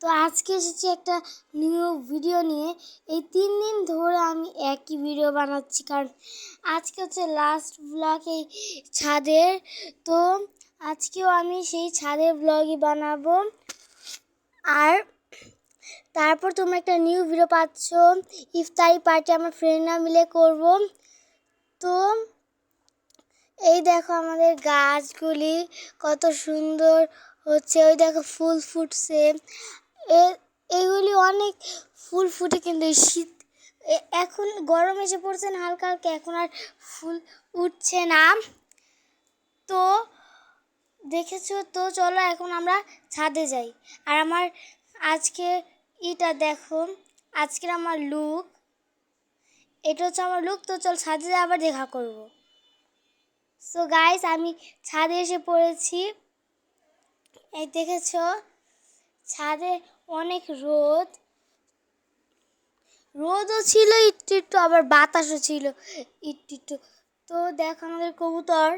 তো আজকে এসেছি একটা নিউ ভিডিও নিয়ে। এই তিন দিন ধরে আমি একই ভিডিও বানাচ্ছি, কারণ আজকে হচ্ছে লাস্ট ব্লগ এই ছাদের। তো আজকেও আমি সেই ছাদের ব্লগই বানাবো। আর তারপর তোমরা একটা নিউ ভিডিও পাচ্ছ। ইফতারি পার্টি আমার ফ্রেন্ডরা মিলে করব। তো এই দেখো আমাদের গাছগুলি কত সুন্দর হচ্ছে ওই দেখো ফুল ফুটছে। এগুলি অনেক ফুল ফুটে কিন্তু শীত এখন গরম এসে পড়ছে না, হালকা হালকা, এখন আর ফুল উঠছে না। তো দেখেছ, তো চলো এখন আমরা ছাদে যাই। আর আমার আজকে ইটা দেখো, আজকের আমার লুক এটা হচ্ছে আমার লুক তো চল ছাদে আবার দেখা করব। সো গাইস আমি ছাদে এসে পড়েছি। এই দেখেছ? ছাদে অনেক রোদ। রোদও ছিল, একটু একটু, আবার বাতাসও ছিল, একটু একটু। তো দেখো আমাদের কবুতর।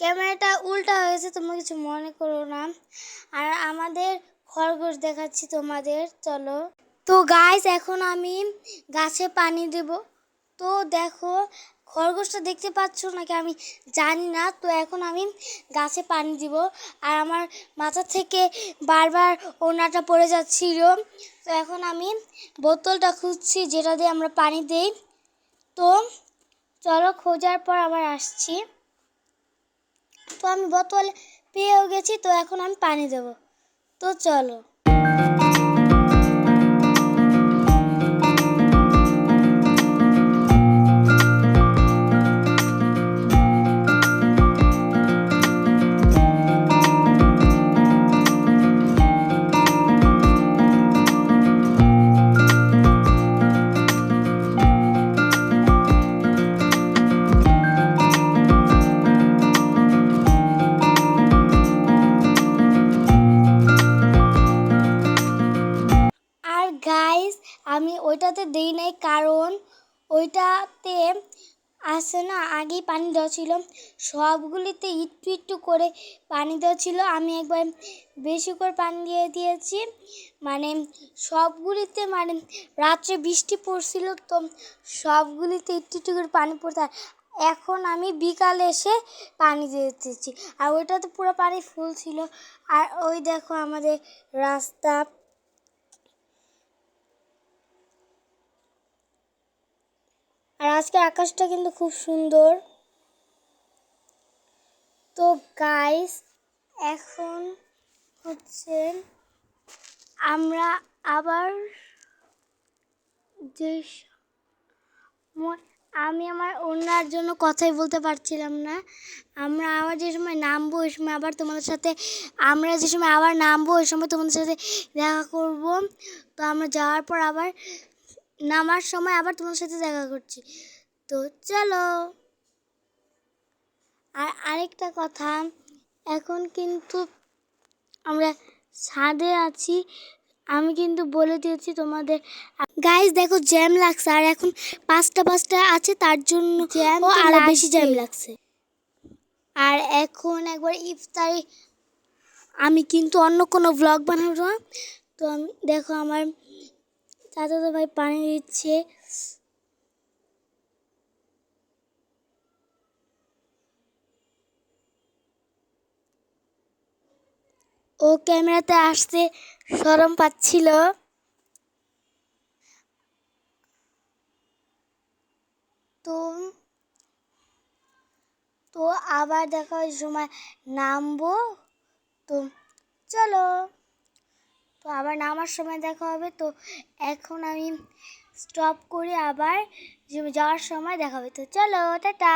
ক্যামেরাটা উল্টা হয়েছে, তোমরা কিছু মনে করো না। আর আমাদের খরগোশ দেখাচ্ছি তোমাদের, চলো। তো গাছ এখন আমি গাছে পানি দেব। তো দেখো খরগোশটা দেখতে পাচ্ছ নাকি আমি জানি না। তো এখন আমি গাছে পানি দিব। আর আমার মাথা থেকে বারবার ওনাটা পড়ে যাচ্ছিল। তো এখন আমি বোতলটা খুঁজছি যেটা দিয়ে আমরা পানি দিই। তো চলো খোঁজার পর আবার আসছি। তো আমি বোতল পেয়েও গেছি। তো এখন আমি পানি দেব। তো চলো। আমি ওইটাতে দেই নাই, কারণ ওইটাতে আসে না, আগেই পানি দেওয়া ছিল। সবগুলিতে একটু একটু করে পানি দেওয়া ছিল। আমি একবার বেশি করে পানি দিয়ে দিয়েছি। মানে সবগুলিতে মানে রাত্রে বৃষ্টি পড়ছিল তো সবগুলিতে একটু একটু করে পানি পড়তে। এখন আমি বিকালে এসে পানি দিয়ে দিতেছি আর ওইটাতে পুরো পানি ফুল ছিল। আর ওই দেখো আমাদের রাস্তা আর আজকে আকাশটা কিন্তু খুব সুন্দর। তো গাইস এখন হচ্ছে আমরা আবার যে আমি আমার অন্যার জন্য কথাই বলতে পারছিলাম না। আমরা আবার যে সময় নামবো, ওই সময় আবার তোমাদের সাথে আমরা যে সময় আবার নামবো, ওই সময় তোমাদের সাথে দেখা করব। তো আমরা যাওয়ার পর আবার নামার সময় আবার তোমার সাথে দেখা করছি। তো চলো। আর আরেকটা কথা এখন কিন্তু আমরা ছাদে আছি। আমি কিন্তু বলে দিয়েছি তোমাদের। গাইস দেখো জ্যাম লাগছে। আর এখন পাঁচটা পাঁচটা আছে তার জন্য জ্যাম আরও বেশি জ্যাম লাগছে। আর এখন একবার ইফতারি। আমি কিন্তু অন্য কোনো ব্লগ বানাবো তো আমি দেখো আমার চাচাতো ভাই পানি দিচ্ছে। ও ক্যামেরাতে আসতে শরম পাচ্ছিল। তো তো আবার দেখা সময় নামবো। তো চলো। তো আবার নামার সময় দেখা হবে, তো এখন আমি স্টপ করে আবার যাওয়ার সময় দেখা হবে। তো চলো, টাটা।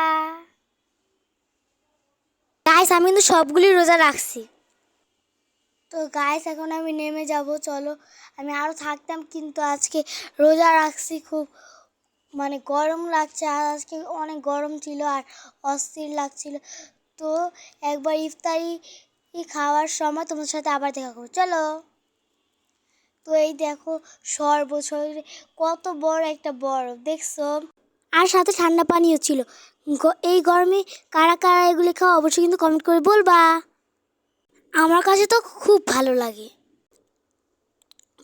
গাইস আমি কিন্তু সবগুলি রোজা রাখছি। তো গাইস এখন আমি নেমে যাব, চলো। আমি আরও থাকতাম, কিন্তু আজকে রোজা রাখছি খুব মানে গরম লাগছে, আর আজকে অনেক গরম ছিল আর অস্থির লাগছিল। তো একবার ইফতারি খাওয়ার সময় তোমার সাথে আবার দেখা করব। চলো। তো এই দেখো শরবত শরীরে কত বড় একটা বরফ, দেখছ? আর সাথে ঠান্ডা পানিও ছিল। এই গরমে কারা কারা এগুলি খাওয়া অবশ্যই কিন্তু কমেন্ট করে বলবা। আমার কাছে তো খুব ভালো লাগে।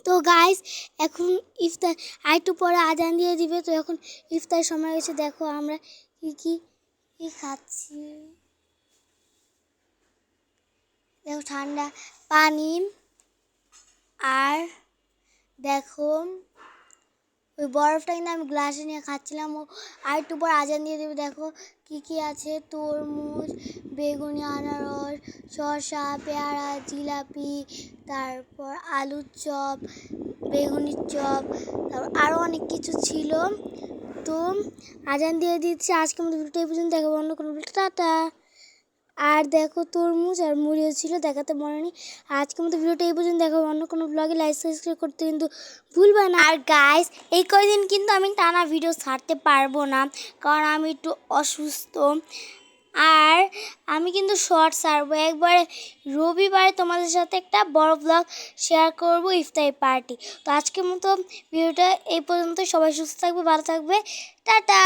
তো গাইস এখন ইফতার, আর একটু পরে আজান দিয়ে দিবে, তো এখন ইফতার সময় হয়েছে। দেখো আমরা কি কি কি খাচ্ছি? দেখো ঠান্ডা পানি আর দেখো, ওই বরফটা কিন্তু আমি গ্লাসে নিয়ে খাচ্ছিলাম। ও আর একটু পর আজান দিয়ে দেবে। দেখো কি কি আছে। তরমুজ, বেগুনি, আনারস, শসা, পেয়ারা, জিলাপি, তারপর আলুর চপ, বেগুনির চপ, তারপর আরও অনেক কিছু ছিল। তো আজান দিয়ে দিচ্ছে। আজকে আমাদের ভিডিওটা এই পর্যন্ত। দেখাবো অন্য কোনো ভিডিও টাটা। আর দেখো তরমুজ আর মুড়িও ছিল, দেখাতে মনে নেই। আজকের মতো ভিডিওটা এই পর্যন্ত, দেখো অন্য কোনো ব্লগে লাইক সাবস্ক্রাইব করতে কিন্তু ভুলবে না। আর গাইস এই কয়দিন কিন্তু আমি টানা ভিডিও ছাড়তে পারব না, কারণ আমি একটু অসুস্থ। আর আমি কিন্তু শর্ট ছাড়বো। একবারে রবিবারে তোমাদের সাথে একটা বড় ব্লগ শেয়ার করব, ইফতারি পার্টি তো আজকের মতো ভিডিওটা এই পর্যন্ত সবাই সুস্থ থাকবে, ভালো থাকবে। টাটা!